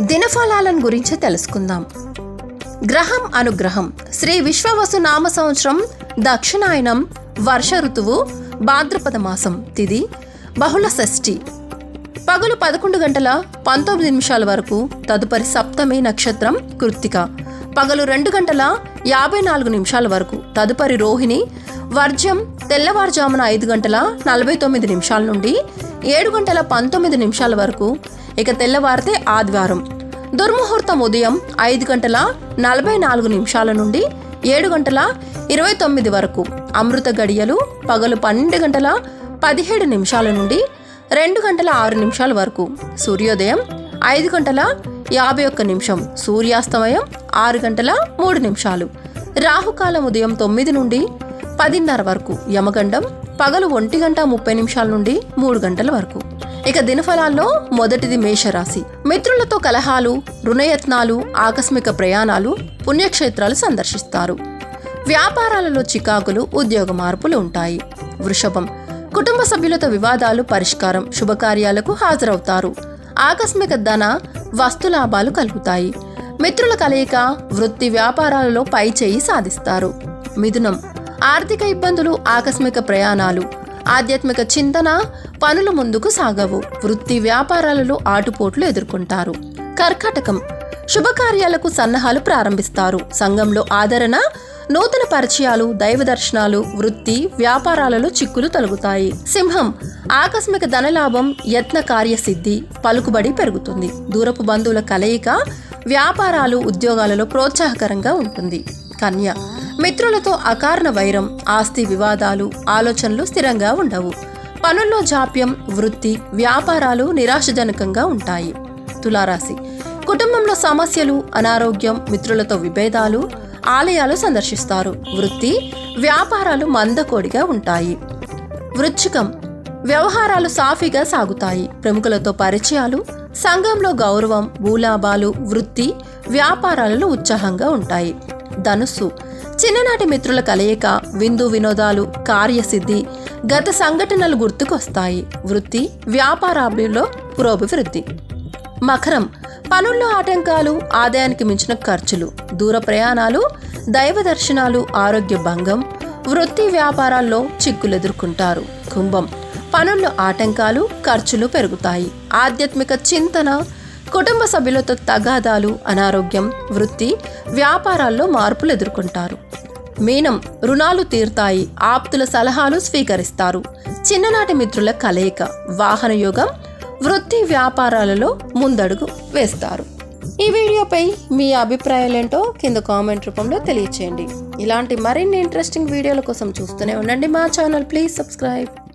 దినఫలాలను గురించి తెలుసుకుందాం. గ్రహం అనుగ్రహం. శ్రీ విశ్వవసు నామ సంవత్సరం దక్షిణాయనం వర్ష ఋతువు భాద్రపద మాసం తిది బహుళ షష్ఠి. పగలు పదకొండు గంటల పంతొమ్మిది నిమిషాల వరకు తదుపరి సప్తమి నక్షత్రం కృత్తిక. పగలు రెండు గంటల యాభై నాలుగు నిమిషాల వరకు తదుపరి రోహిణి వర్జం తెల్లవారుజామున ఐదు గంటల నలభై తొమ్మిది నిమిషాల నుండి ఏడు గంటల పంతొమ్మిది నిమిషాల వరకు ఇక తెల్లవారితే ఆదివారం. దుర్ముహూర్తం ఉదయం ఐదు గంటల నలభై నాలుగు నిమిషాల నుండి ఏడు గంటల ఇరవై తొమ్మిది వరకు అమృత గడియలు పగలు పన్నెండు గంటల పదిహేడు నిమిషాల నుండి రెండు గంటల ఆరు నిమిషాల వరకు సూర్యోదయం ఐదు గంటల యాభై ఒక్క నిమిషం సూర్యాస్తమయం ఆరు గంటల మూడు నిమిషాలు. రాహుకాలం ఉదయం తొమ్మిది నుండి పదిన్నర వరకు యమగండం పగలు ఒంటి గంట ముప్పై నిమిషాల నుండి మూడు గంటల వరకు. ఇక దినఫలాల్లో మొదటిది మేషరాశి. మిత్రులతో కలహాలు రుణయత్నాలు ఆకస్మిక ప్రయాణాలు పుణ్యక్షేత్రాలు సందర్శిస్తారు. వ్యాపారాలలో చికాకులు ఉద్యోగ మార్పులు ఉంటాయి. వృషభం. కుటుంబ సభ్యులతో వివాదాలు పరిష్కారం శుభకార్యాలకు హాజరవుతారు. ఆకస్మిక ధన వస్తు లాభాలు కలుగుతాయి. మిత్రుల కలయిక వృత్తి వ్యాపారాలలో పై చేయి సాధిస్తారు. మిథునం. ఆర్థిక ఇబ్బందులు ఆకస్మిక ప్రయాణాలు ఆధ్యాత్మిక చింతన పనులు ముందుకు సాగవు. వృత్తి వ్యాపారాలలో ఆటుపోట్లు ఎదుర్కొంటారు. కర్కాటకం. శుభకార్యాలకు సన్నాహాలు ప్రారంభిస్తారు. సంఘంలో ఆదరణ నూతన పరిచయాలు దైవ దర్శనాలు వృత్తి వ్యాపారాలలో చిక్కులు తొలగుతాయి. సింహం. ఆకస్మిక ధనలాభం యత్న కార్యసిద్ధి పలుకుబడి పెరుగుతుంది. దూరపు బంధువుల కలయిక వ్యాపారాలు ఉద్యోగాలలో ప్రోత్సాహకరంగా ఉంటుంది. కన్య. మిత్రులతో అకారణ వైరం ఆస్తి వివాదాలు ఆలోచనలు స్థిరంగా ఉండవు. పనుల్లో జాప్యం వృత్తి వ్యాపారాలు నిరాశజనకంగా ఉంటాయి. తులారాశి. కుటుంబంలో సమస్యలు అనారోగ్యం మిత్రులతో విభేదాలు ఆలయాలు సందర్శిస్తారు. వృత్తి వ్యాపారాలు మందకోడిగా ఉంటాయి. వృచ్చికం. వ్యవహారాలు సాఫీగా సాగుతాయి. ప్రముఖులతో పరిచయాలు సంఘంలో గౌరవం భూలాభాలు వృత్తి వ్యాపారాలలో ఉత్సాహంగా ఉంటాయి. ధనుస్సు. చిన్ననాటి మిత్రుల కలయిక విందు వినోదాలు కార్యసిద్ధి గత సంఘటనలు గుర్తుకొస్తాయి. వృత్తి వ్యాపారాభిలో పురోభివృద్ధి. మకరం పనుల్లో ఆటంకాలు ఆదాయానికి మించిన ఖర్చులు దూర ప్రయాణాలు దైవ దర్శనాలు ఆరోగ్య భంగం వృత్తి వ్యాపారాల్లో చిక్కులు ఎదుర్కొంటారు కుంభం పనుల్లో ఆటంకాలు ఖర్చులు పెరుగుతాయి. ఆధ్యాత్మిక చింతన కుటుంబ సభ్యులతో తగాదాలు అనారోగ్యం వృత్తి వ్యాపారాల్లో మార్పులు ఎదుర్కొంటారు. మీనం రుణాలు తీర్తాయి ఆప్తుల సలహాలు స్వీకరిస్తారు. చిన్ననాటి మిత్రుల కలయిక వాహన యోగం వృత్తి వ్యాపారాలలో ముందడుగు వేస్తారు. ఈ వీడియోపై మీ అభిప్రాయాలేంటో కింద కామెంట్ రూపంలో తెలియచేయండి. ఇలాంటి మరిన్ని ఇంట్రెస్టింగ్ వీడియోల కోసం చూస్తూనే ఉండండి మా ఛానల్. Please subscribe.